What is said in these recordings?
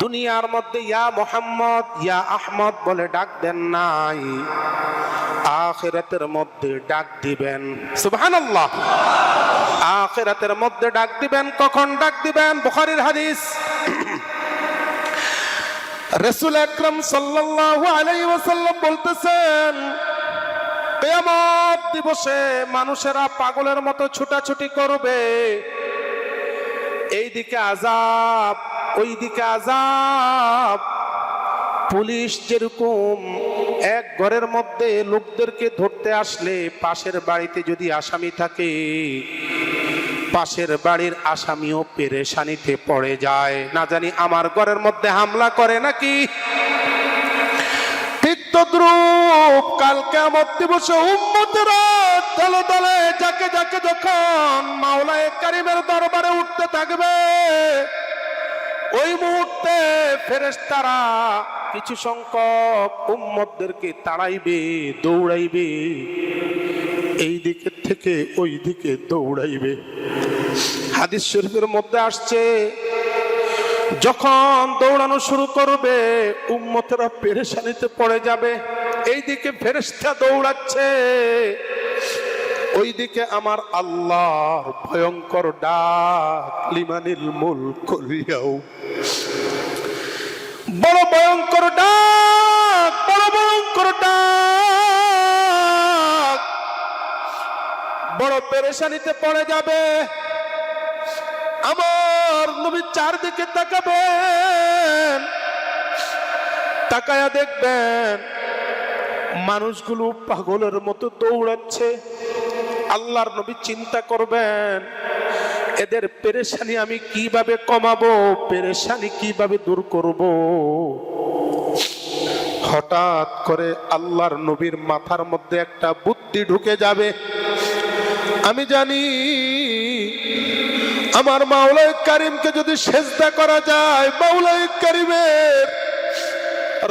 দুনিয়ার মধ্যে ইয়া মোহাম্মদ, ইয়া আহমদ বলে ডাক দেন নাই। আখেরাতের মধ্যে ডাক দিবেন। সুবহানাল্লাহ। আখেরাতের মধ্যে ডাক দিবেন। কখন ডাক দিবেন? বুখারীর হাদিস। রসুল আকরাম সাল্লাল্লাহু আলাইহি ওয়াসাল্লাম বলতেছেন, কিয়ামত দিবসে মানুষেরা পাগলের মতো ছুটাছুটি করবে। এই দিকে আজাব ওই দিকে আজাব পুলিশ যেরকম এক ঘরের মধ্যে লোকদেরকে ধরতে আসলে, পাশের বাড়িতে যদি আসামি থাকে, পাশের বাড়ির আসামিও পেরেশানিতে পড়ে যায়। না জানি আমার ঘরের মধ্যে হামলা করে নাকি? তদ্রুপ কালকে আমার দিবসে উম্মতেরা দলে দলে যাকে যাকে যখন মাওলায় কারিমের দরবারে উঠতে থাকবে ওই মুহূর্তে ফেরেস্তারা কিছু সংখ্যক উম্মতদেরকে তাড়াইবে, দৌড়াইবে। এই দিকে থেকে ওই দিকে দৌড়াইবে। হাদিস শরীফের মধ্যে আসছে, যখন দৌড়ানো শুরু করবে, উম্মতেরা পেরেশানিতে পড়ে যাবে। এই দিকে ফেরেশতা দৌড়াচ্ছে। ওইদিকে আমার আল্লাহ ভয়ঙ্কর ডাক মুল করিয়াও বড় ভয়ঙ্কর ডাক, বড় ভয়ঙ্কর ডাক। বড় পেরেশানিতে পড়ে যাবে। আমার নবী চারদিকে তাকাবেন। তাকায়া দেখবেন, মানুষগুলো পাগলের মতো দৌড়াচ্ছে। আল্লাহর নবী চিন্তা করবেন, এদের পেরেশানি আমি কীভাবে কমাবো, পেরেশানি কীভাবে দূর করব? হঠাৎ করে আল্লাহর নবীর মাথার মধ্যে একটা বুদ্ধি ঢুকে যাবে। আমি জানি আমার মাওলাই কারিমকে যদি সেজদা করা যায় মাওলাই কারিমের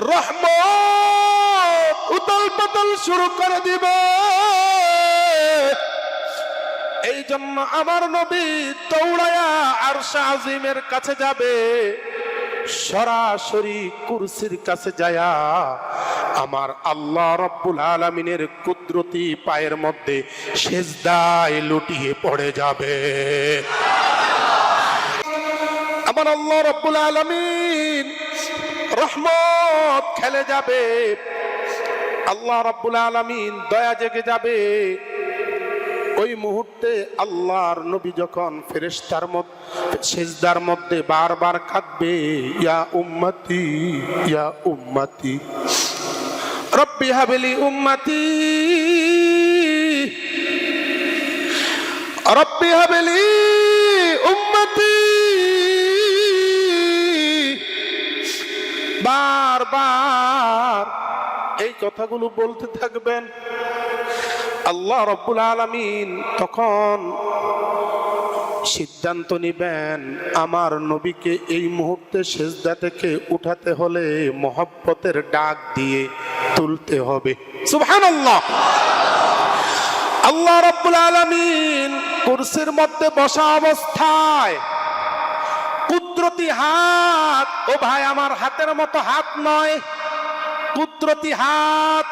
রহমত উতল পাতল শুরু করে দিবে। এই জন্য আমার নবী দৌড়ায়া আর আজিমের কাছে যাবে। সরাসরি কুরসির কাছে যায়া আমার আল্লাহ রব্বুল আলমিনের কুদরতি পায়ের মধ্যে সেজদায় লুটিয়ে পড়ে যাবে। আমার আল্লাহ রব্বুল আলমিন রহমত খেলে যাবে। আল্লাহ রব্বুল আলমিন দয়া জেগে যাবে। ওই মুহূর্তে আল্লাহর নবী যখন ফেরেস্তার মধ্যে সেজদার মধ্যে বারবার কাঁদবে, ইয়া উম্মতি ইয়া উম্মতি। রব্বি হাবিলি উম্মতি। রব্বি হাবিলি উম্মতি। বারবার এই কথাগুলো বলতে থাকবেন। আল্লাহ রব্বুল আলমিন তখন সিদ্ধান্ত নিবেন, আমার নবীকে এই মুহূর্তে সেজদা থেকে উঠাতে হলে মহব্বতের ডাক দিয়ে তুলতে হবে। সুবহান আল্লাহ আল্লাহ রব্বুল আলমিন কুরসির মধ্যে বসা অবস্থায় কুদরতি হাত, ও ভাই, আমার হাতের মতো হাত নয়। কুদরতি হাত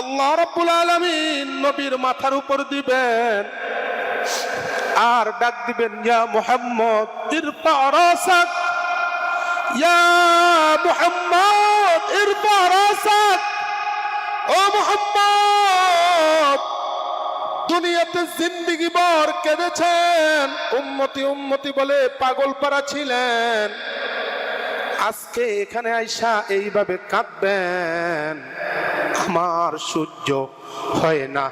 আল্লাহ রাব্বুল আলামিন নবীর মাথার উপর দিবেন। আর ডাক দিবেন, ইয়া মুহাম্মদ, ইরফা রাসাক। ইয়া মুহাম্মদ, ইরফা রাসাক। ও মুহাম্মদ, দুনিয়াতে জিন্দিগি ভর কেঁদেছেন। উম্মতি উম্মতি বলে পাগল পারা ছিলেন। আজকে এখানে আইসা এইভাবে কাঁদবেন। আমার সূর্য হয় না।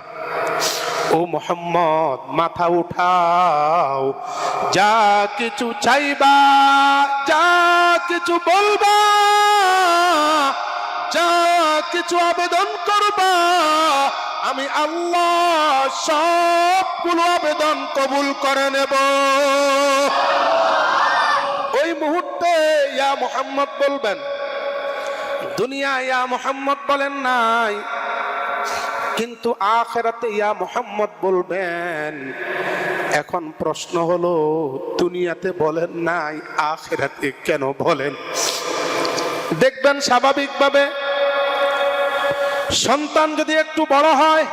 ও মোহাম্মদ, মাথা উঠাও। যা কিছু চাইবা, যা কিছু বলবা, যা কিছু আবেদন করবা, আমি আল্লাহ সবগুলো আবেদন কবুল করে নেব। ওই মুহূর্তে ইয়া মোহাম্মদ বলবেন দুনিয়া ইয়া মোহাম্মদ বলেন নাই। কিন্তু আখেরাতে ইয়া মোহাম্মদ বলবেন, এখন প্রশ্ন হলো, দুনিয়াতে বলেন নাই, আখেরাতে কেন বলেন? দেখবেন স্বাভাবিকভাবে সন্তান যদি একটু বড় হয়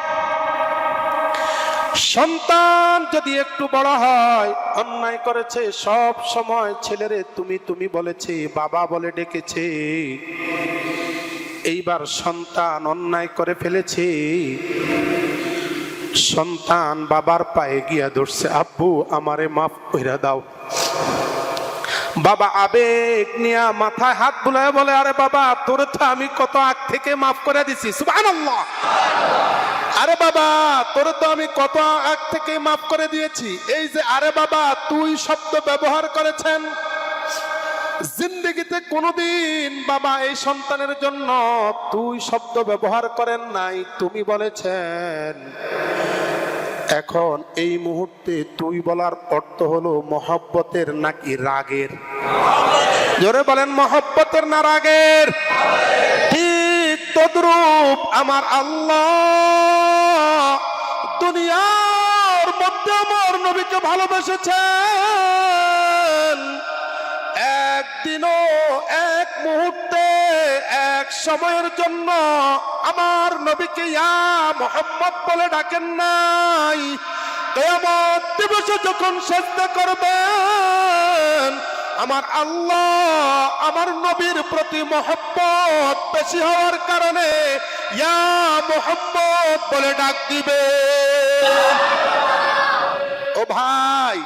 সন্তান যদি একটু বড় হয়, অন্যায় করেছে, সব সময় ছেলেরে তুমি তুমি বলেছে, বাবা বলে ডেকেছে। এইবার সন্তান অন্যায় করে ফেলেছে। সন্তান বাবার পায়ে গিয়া ধরছে, আব্বু, আমারে মাফ কইরা দাও। বাবা আবেগ নিয়া মাথায় হাত বুলায় বলে, আরে বাবা, তোরে তো আমি কত আগ থেকে মাফ করে দিছি, সুবহানাল্লাহ। আরে বাবা, তোরে তো আমি কত আগ থেকে মাফ করে দিয়েছি। এই যে আরে বাবা, তুই শব্দ ব্যবহার করেছেন। জিন্দগিতে কোনোদিন বাবা এই সন্তানের জন্য তুই শব্দ ব্যবহার করেন নাই, তুমি বলেছেন। এখন এই মুহূর্তে তুই বলার অর্থ হলো মহব্বতের নাকি রাগের? জোরে বলেন, মহব্বতের না রাগের? ঠিক তদ্রূপ আমার আল্লাহ দুনিয়ার মধ্যে আমার নবীকে ভালোবেসেছেন। একদিনও, এক মুহূর্তে, এক সময়ের জন্য আমার নবীকে ইয়া মোহাম্মদ বলে ডাকেন নাই। কেয়ামত দিবসে যখন সেজদা করবেন, আমার আল্লাহ আমার নবীর প্রতি মহব্বত বেশি হওয়ার কারণে ইয়া মোহাম্মদ বলে ডাক দিবে ও ভাই,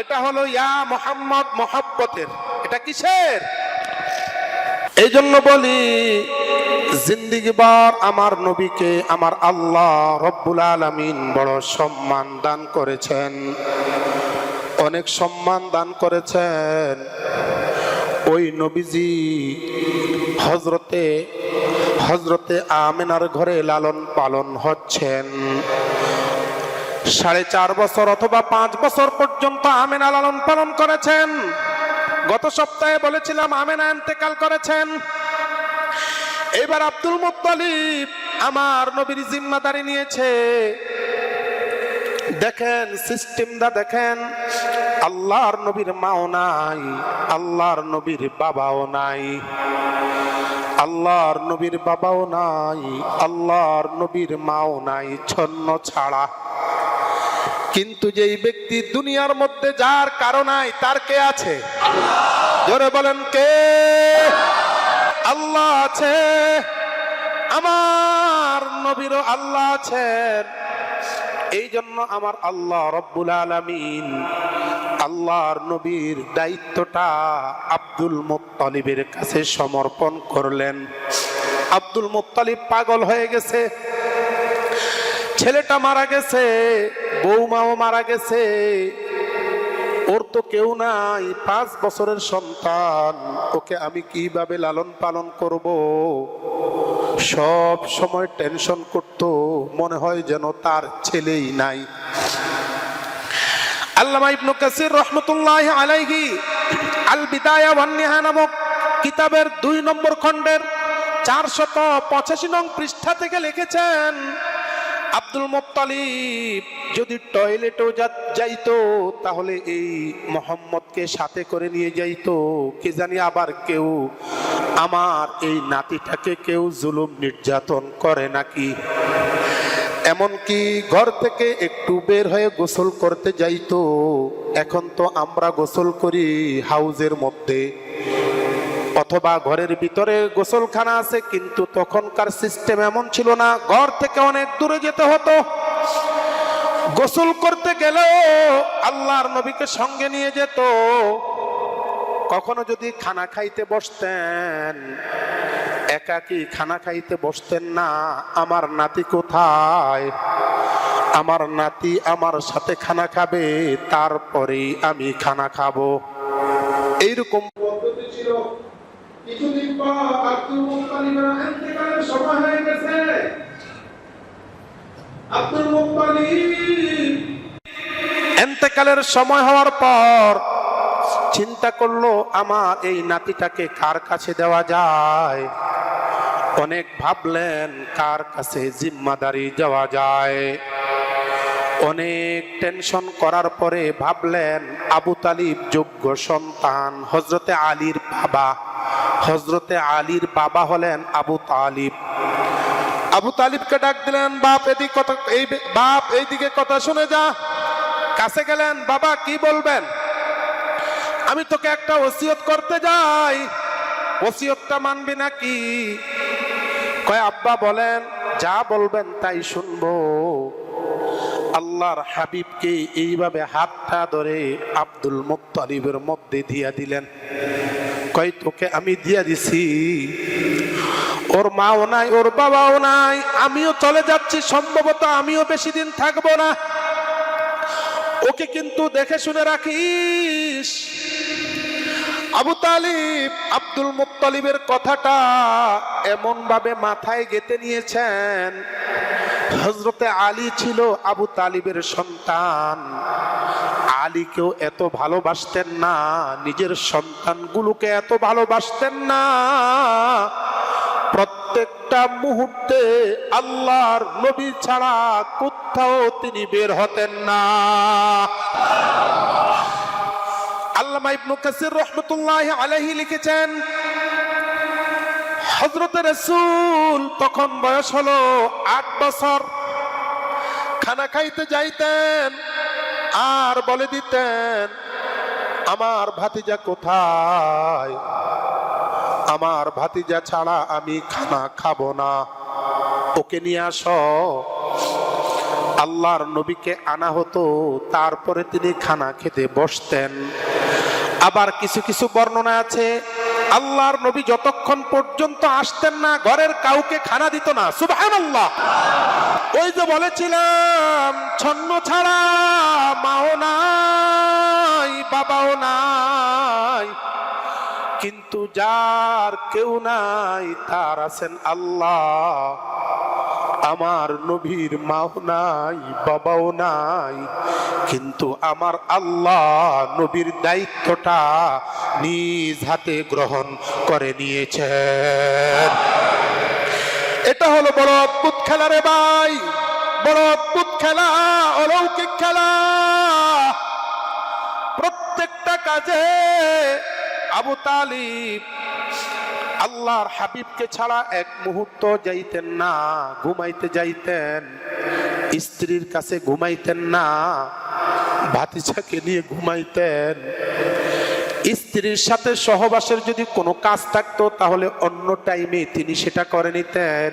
এটা হলো ইয়া মোহাম্মদ মহব্বতের। এটা কিসের? এই জন্য বলি, জিন্দিগিবার আমার নবীকে আমার আল্লাহ রব্বুল আলমিন বড় সম্মান দান করেছেন। অনেক সম্মান দান করেছেন। ওই নবীজি হজরতে হজরতে আমেনার ঘরে লালন পালন হচ্ছেন। সাড়ে চার বছর অথবা পাঁচ বছর পর্যন্ত আমেনা লালন পালন করেছেন। গত সপ্তাহে বলেছিলাম আমেনা এন্তেকাল করেছেন। এবার আব্দুল মুত্তালিব আমার নবীর জিম্মাদারি নিয়েছে। দেখেন, সিস্টেমটা দেখেন। আল্লাহর নবীর মাও নাই, আল্লাহর নবীর বাবাও নাই। আল্লাহর নবীর বাবাও নাই, আল্লাহর নবীর মাও নাই, ছন্ন ছাড়া। কিন্তু যেই ব্যক্তি দুনিয়ার মধ্যে যার কারণাই তার কে আছে? জোরে বলেন, কে? আল্লাহ আছে। আমার নবীরও আল্লাহ আছেন। এই জন্য আমার আল্লাহ রব্বুল আলমিন আল্লাহর নবীর দায়িত্বটা আব্দুল মুত্তালিবের কাছে সমর্পণ করলেন। আব্দুল মুত্তালিব পাগল হয়ে গেছে। ছেলেটা মারা গেছে, বৌমাও মারা গেছে। ওর তো কেউ নাই, পাঁচ বছরের সন্তান। ওকে আমি কীভাবে লালন পালন করব? সব সময় টেনশন করতো, মনে হয় যেন তার ছেলেই নাই। আল্লামা ইবনু কাসির রহমতুল্লাহ আলাইহি আল বিদায়া ওয়ান নিহা নামক কিতাবের দুই নম্বর খণ্ডের চারশত পঁচাশি নং পৃষ্ঠা থেকে লিখেছেন আব্দুল মোত্তালিব যদি টয়লেটও যাইতো, তাহলে এই মোহাম্মদকে সাথে করে নিয়ে যাইতো। কে জানি আবার কেউ আমার এই নাতিটাকে কেউ জুলুম নির্যাতন করে নাকি? এমনকি ঘর থেকে একটু বের হয়ে গোসল করতে যাইতো। এখন তো আমরা গোসল করি হাউজের মধ্যে। অথবা ঘরের ভিতরে গোসলখানা আছে, কিন্তু তখনকার সিস্টেম এমন ছিল না। ঘর থেকে অনেক দূরে যেতে হতো। গোসল করতে গেলেও আল্লাহর নবীকে সঙ্গে নিয়ে যেত। কখনো যদি খানা খাইতে বসতেন একাকি খানা খাইতে বসতেন না? আমার নাতি কোথায়? আমার নাতি আমার সাথে খানা খাবে, তারপরেই আমি খানা খাব। এইরকম পদ্ধতি ছিল। কিছুদিন পর আব্দুল সময় হয়ে গেছে। আব্দুল সময় হওয়ার পর চিন্তা করল, আমার এই নাতিটাকে কার কাছে দেওয়া যায়? অনেক ভাবলেন, কার কাছে জিম্মাদারি দেওয়া যায়? অনেক টেনশন করার পরে ভাবলেন, আবু তালিব যোগ্য সন্তান হজরতে আলীর বাবা। হজরতে আলীর বাবা হলেন আবু তালিব। আবু তালিবকে ডাক দিলেন, বাপ, এদিক কথা, এই বাপ, এইদিকে কথা শুনে যা। কাছে গেলেন, বাবা, কি বলবেন? আমি তোকে একটা ওসিয়ত করতে যাই। ওসিয়তটা মানবি নাকি? কয়, আব্বা বলেন, যা বলবেন তাই শুনব। আল্লাহর হাবিবকে এইভাবে হাতটা ধরে আব্দুল মুত্তালিবের মধ্যে দিয়া দিলেন। কয়, তোকে আমি দিয়া দিছি। ওর মাও নাই, ওর বাবাও নাই। আমিও চলে যাচ্ছি, সম্ভবত আমিও বেশি দিন থাকব না। ওকে কিন্তু দেখে শুনে রাখিস। আবু তালিব আব্দুল মুত্তালিবের কথাটা এমন ভাবে মাথায় গেতে নিয়েছেন। হজরতে আলী ছিল আবু তালিবের সন্তান। আলীকেও এত ভালোবাসতেন না, নিজের সন্তানগুলোকে এত ভালোবাসতেন না। প্রত্যেকটা মুহূর্তে আল্লাহর নবী ছাড়া কোথাও তিনি বের হতেন না। আল্লামা ইবনু কাসির রহমতুল্লাহ আলাইহি লিখেছেন হজরত রসুল তখন বয়স হলো আট বছর। খানা খাইতে যাইতেন আর বলে দিতেন, আমার ভাতিজা কোথায়? আমার ভাতিজা ছাড়া আমি খানা খাব না। ওকে নিয়ে আস। আল্লাহর নবীকে আনা হতো, তারপরে তিনি খানা খেতে বসতেন। আবার কিছু কিছু বর্ণনা আছে। আল্লাহর নবী যতক্ষণ পর্যন্ত আসতেন না, ঘরের কাউকে খানা দিত না। সুবহান আল্লাহ ওই যে বলেছিলাম, ছন্ন ছাড়া মাও নাই, বাবাও নাই। কিন্তু যার কেউ নাই, তার আছেন আল্লাহ। আমার নবীর মাও নাই, বাবাও নাই, কিন্তু আমার আল্লাহ নবীর দায়িত্বটা নিজ হাতে গ্রহণ করে নিয়েছেন। এটা হলো বড় অদ্ভুত খেলা রে ভাই, বড় অদ্ভুত খেলা, অলৌকিক খেলা। প্রত্যেকটা কাজে আবু তালিব আল্লাহর হাবিবকে ছাড়া এক মুহূর্ত যাইতেন না, ঘুমাইতে যাইতেন। স্ত্রীর কাছে ঘুমাইতেন না, ভাতিজাকে নিয়ে ঘুমাইতেন। স্ত্রীর সাথে সহবাসের যদি কোনো কাজ থাকতো, তাহলে অন্য টাইমে তিনি সেটা করে নিতেন।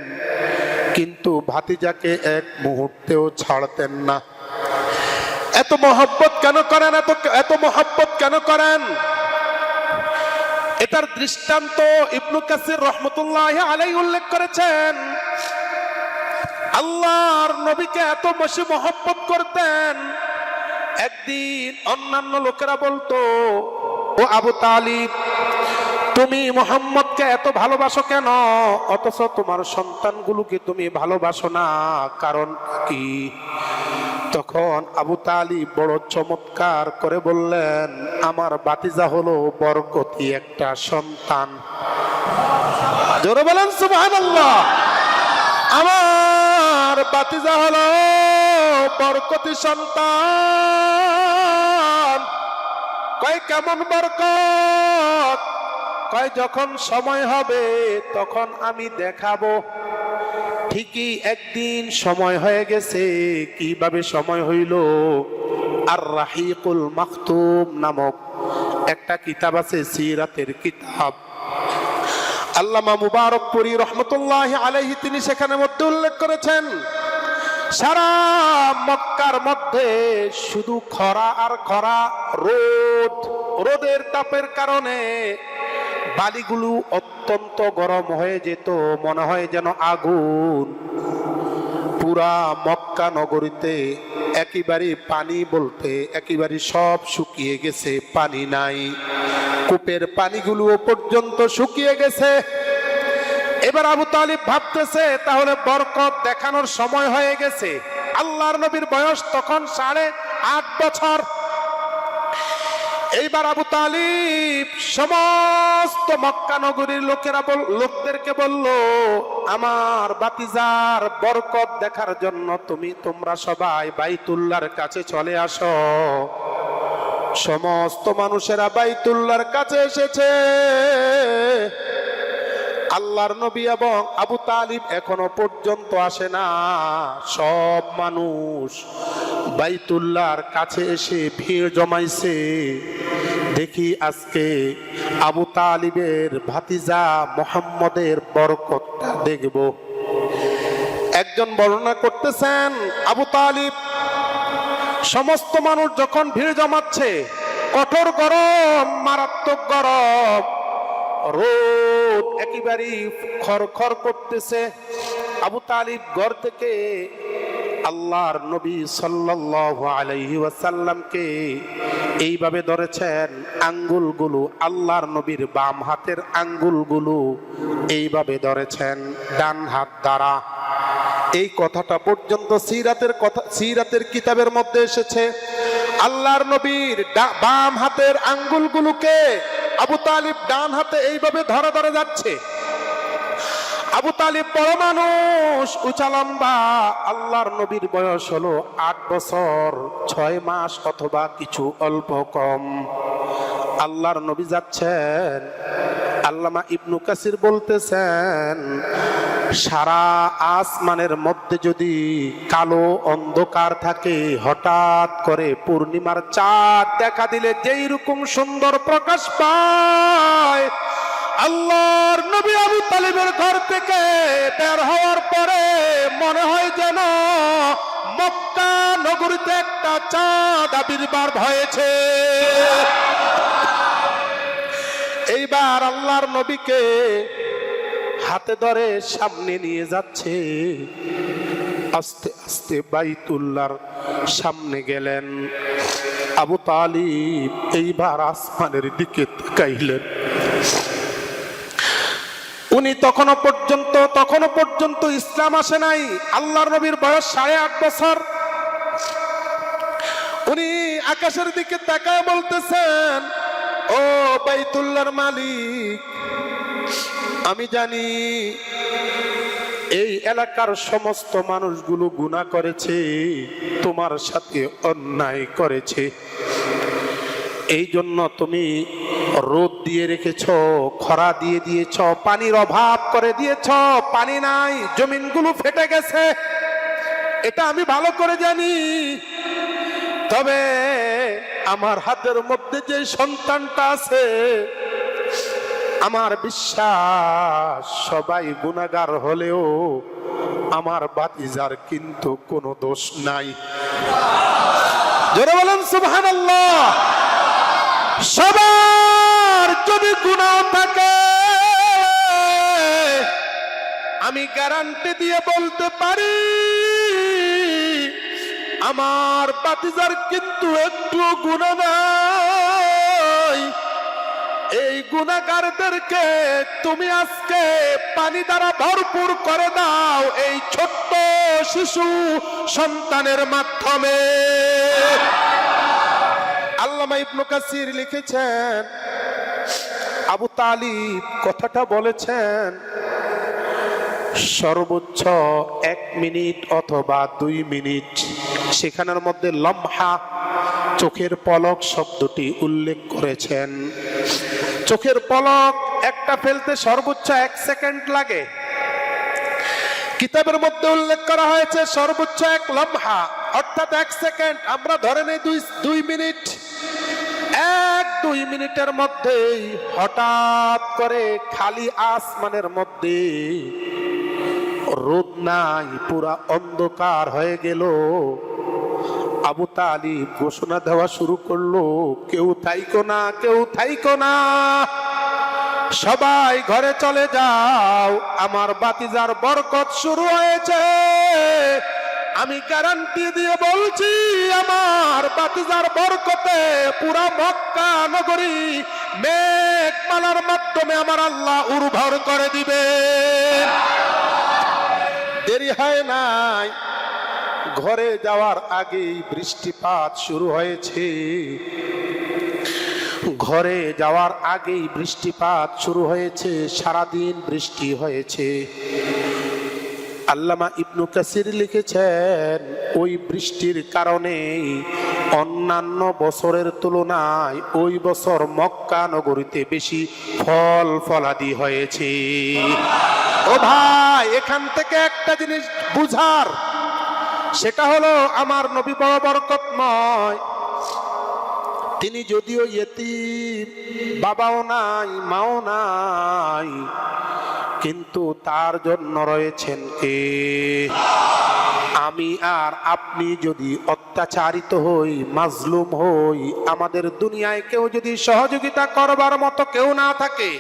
কিন্তু ভাতিজাকে এক মুহূর্তেও ছাড়তেন না। এত মহব্বত কেন করেন? এত এত মহব্বত কেন করেন? এটার দৃষ্টান্ত ইবনু কাসির রহমতুল্লাহ আলাই উল্লেখ করেছেন। আল্লাহর নবীকে এত বেশি মহব্বত করতেন। একদিন অন্যান্য লোকেরা বলতো, ও আবু তালিব, তুমি মোহাম্মদকে এত ভালোবাসো কেন? অথচ তোমার সন্তানগুলোকে তুমি ভালোবাসো না। কারণ কি? তখন আবু তালিব বড় চমৎকার করে বললেন, আমার বাতিজা হলো বরকতি একটা সন্তান। জোরে বলেন, সুবহানাল্লাহ। আমার বাতিজা হলো বরকতি সন্তান। কয়, কেমন বরকত? কয়, যখন সময় হবে তখন আমি দেখাবো। ঠিকই একদিন সময় হয়ে গেছে, কীভাবে সময় হইল? আর রাহিকুল মাকতুম নামক একটা কিতাব আছে, সিরাতের কিতাব। আল্লামা মুবারক মুবারকপুরি রহমতুল্লাহ আলাইহি তিনি সেখানে মধ্যে উল্লেখ করেছেন, সারা মক্কার মধ্যে শুধু খরা আর খরা, রোদ, রোদের তাপের কারণে বালিগুলো অত্যন্ত গরম হয়ে যেত, মনে হয় যেন আগুন। পুরা মক্কা নগরীতে একেবারে পানি বলতে, একেবারে সব শুকিয়ে গেছে, পানি নাই। কূপের পানিগুলো পর্যন্ত শুকিয়ে গেছে। এবার আবু তালিব ভাবতেছে, তাহলে বরকত দেখানোর সময় হয়ে গেছে। আল্লাহর নবীর বয়স তখন সাড়ে আট বছর। এইবার আবু তালিব সমস্ত মক্কা নগরীর লোকেরা লোকদেরকে বলল, আমার বাতিজার বরকত দেখার জন্য তুমি, তোমরা সবাই বাইতুল্লার কাছে চলে আসো। সমস্ত মানুষেরা বাইতুল্লার কাছে এসেছে। আল্লাহর নবী এবং আবু তালিব এখনও পর্যন্ত আসে না। সব মানুষ বাইতুল্লাহর কাছে এসে ভিড় জমাইছে। দেখি আজকে আবু তালিবের ভাতিজা মোহাম্মদের বরকতটা দেখব। একজন বর্ণনা করতেছেন, আবু তালিব, সমস্ত মানুষ যখন ভিড় জমাচ্ছে, কঠোর গরম, মারাত্মক গরম রোদ একেবারেই খরখর করতেছে। আবু তালিব ঘর থেকে আল্লাহর নবী সাল্লাল্লাহু আলাইহি ওয়াসাল্লামকে এইভাবে ধরেছেন, আঙ্গুলগুলো আল্লাহর নবীর বাম হাতের আঙ্গুলগুলো এইভাবে ধরেছেন, ডান হাত দ্বারা। এই কথাটা পর্যন্ত সিরাতের কথা, সিরাতের কিতাবের মধ্যে এসেছে। আল্লাহর নবীর বাম হাতের আঙ্গুলগুলোকে আবু তালিব ডান হাতে এইভাবে ধরা ধরে যাচ্ছে। আবু তালিব বড় মানুষ উচালম্বা আল্লাহর নবীর বয়স হলো আট বছর, ছয় মাস অথবা কিছু অল্প কম। আল্লাহর নবী যাচ্ছেন আল্লামা ইবনু কাসির বলতেছেন, সারা আসমানের মধ্যে যদি কালো অন্ধকার থাকে, হঠাৎ করে পূর্ণিমার চাঁদ দেখা দিলে যেই রকম সুন্দর প্রকাশ পায়, আল্লাহর নবী আবু তালিবের ঘর থেকে বের হওয়ার পরে মনে হয় যেন মক্কা নগরীতে একটা চাঁদ আবির্ভাব হয়েছে। এইবার আল্লাহর নবীকে হাতে ধরে সামনে নিয়ে যাচ্ছে। আস্তে আস্তে বাইতুল্লার সামনে গেলেন। আবু তালিব এইবার আসমানের দিকে তাকাইলেন। উনি তখনও পর্যন্ত তখনও পর্যন্ত ইসলাম আসে নাই। আল্লাহর নবীর বয়স সাড়ে আট বছর। উনি আকাশের দিকে তাকায় বলতেছেন, ও বাইতুল্লাহর মালিক। আমি জানি এই এলাকার সমস্ত মানুষগুলো গুনাহ করেছে, তোমার সাথে অন্যায় করেছে। এই জন্য তুমি রোদ দিয়ে রেখেছ, খরা দিয়ে দিয়েছ, পানির অভাব করে দিয়েছ, পানি নাই, জমিনগুলো ফেটে গেছে। এটা আমি ভালো করে জানি। তবে আমার হাতের মধ্যে যে সন্তানটা আছে, আমার বিশ্বাস সবাই গুণাগার হলেও আমার বাতিজার কিন্তু কোনো দোষ নাই। জোরে বলেন, সুবহানাল্লাহ। সবার যদি গুণাহ থাকে, আমি গ্যারান্টি দিয়ে বলতে পারি আমার বাতিজার কিন্তু একটু গুণা নাই। এই গুণাগারদেরকে তুমি আজকে পানি দ্বারা ভরপুর করে দাও এই ছোট্ট শিশু সন্তানের মাধ্যমে। আল্লামা ইবনু কাসির লিখেছেন, আবু তালিব কথাটা বলেছেন, সর্বোচ্চ এক মিনিট অথবা দুই মিনিট সেখানের মধ্যে লম্হা চোখের পলক শব্দটি উল্লেখ করেছেন। চোখের পলক একটা ফেলতে সর্বোচ্চ এক সেকেন্ড লাগে। কিতাবের মধ্যে উল্লেখ করা হয়েছে সর্বোচ্চ এক লম্হা, অর্থাৎ এক সেকেন্ড। আমরা ধরে নেই দুই দুই মিনিট। এক, দুই মিনিটের মধ্যেই হঠাৎ করে খালি আসমানের মধ্যে রোদ নাই, পুরা অন্ধকার হয়ে গেল। আবু তালিব ঘোষণা দেওয়া শুরু করল, কেউ থাইকো না, কেউ থাইকো না। সবাই ঘরে চলে যাও, আমার বাতিজার বরকত শুরু হয়েছে। আমি গ্যারান্টি দিয়ে বলছি, আমার বাতিজার বরকতে পুরা মক্কা নগরী মেঘমালার মাধ্যমে আমার আল্লাহ উর্বর করে দিবে। দেরি হয় নাই। ঘরে যাওয়ার আগেই বৃষ্টিপাত শুরু হয়েছে। ঘরে যাওয়ার আগেই বৃষ্টিপাত শুরু হয়েছে, সারাদিন বৃষ্টি হয়েছে। আল্লামা ইবনু কাসির লিখেছেন, ওই বৃষ্টির কারণেই অন্যান্য বছরের তুলনায় ওই বছর মক্কা নগরীতে বেশি ফল ফলাদি হয়েছে। ও ভাই, এখান থেকে একটা জিনিস বুঝার। সেটা হলো আমার নবী বড় বরকতময়। তিনি যদিও ইয়েতিম, বাবাও নাই, মাও নাই, কিন্তু তার জন্য রয়েছেন কে আমি আর আপনি যদি অত্যাচারিত হই, মাজলুম হই, আমাদের দুনিয়ায় কেউ যদি সহযোগিতা করবার মতো কেউ না থাকে,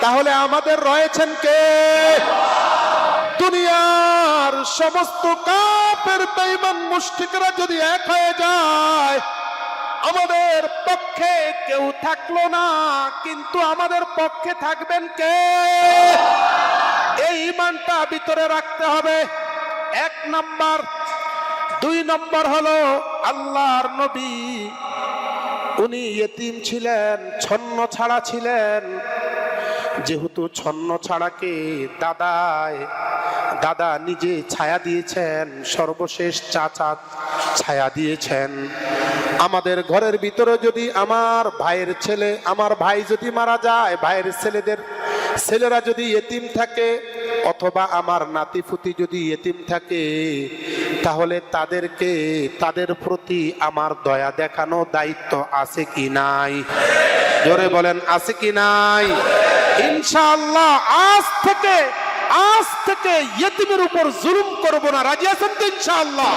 তাহলে আমাদের রয়েছেন কে? সমস্ত কাপের বেঈমান মুশরিকরা যদি এক হয়ে যায়, আমাদের পক্ষে কেউ থাকল না, কিন্তু আমাদের পক্ষে থাকবেন কে? এই ইমানটা ভিতরে রাখতে হবে। এক নাম্বার। দুই নম্বর হলো আল্লাহর নবী। উনি ইয়েতিম ছিলেন, ছন্ন ছাড়া ছিলেন। যেহেতু ছন্ন ছাড়াকে দাদায়। দাদা নিজে ছায়া দিয়েছেন, সর্বশেষ চাচা ছায়া দিয়েছেন। আমাদের ঘরের ভিতরে যদি আমার ভাইয়ের ছেলে, আমার ভাই যদি মারা যায়, ভাইয়ের ছেলেদের, ছেলেরা যদি এতিম থাকে, অথবা আমার নাতিফুতি যদি এতিম থাকে, তাহলে তাদেরকে, তাদের প্রতি আমার দয়া দেখানো দায়িত্ব আছে কি নাই? জোরে বলেন, আছে কি নাই? ইনশাআল্লাহ আজ থেকে আজ থেকে ইয়েতিমের উপর জুলুম করব না। রাজি আছেন তো ইনশাআল্লাহ?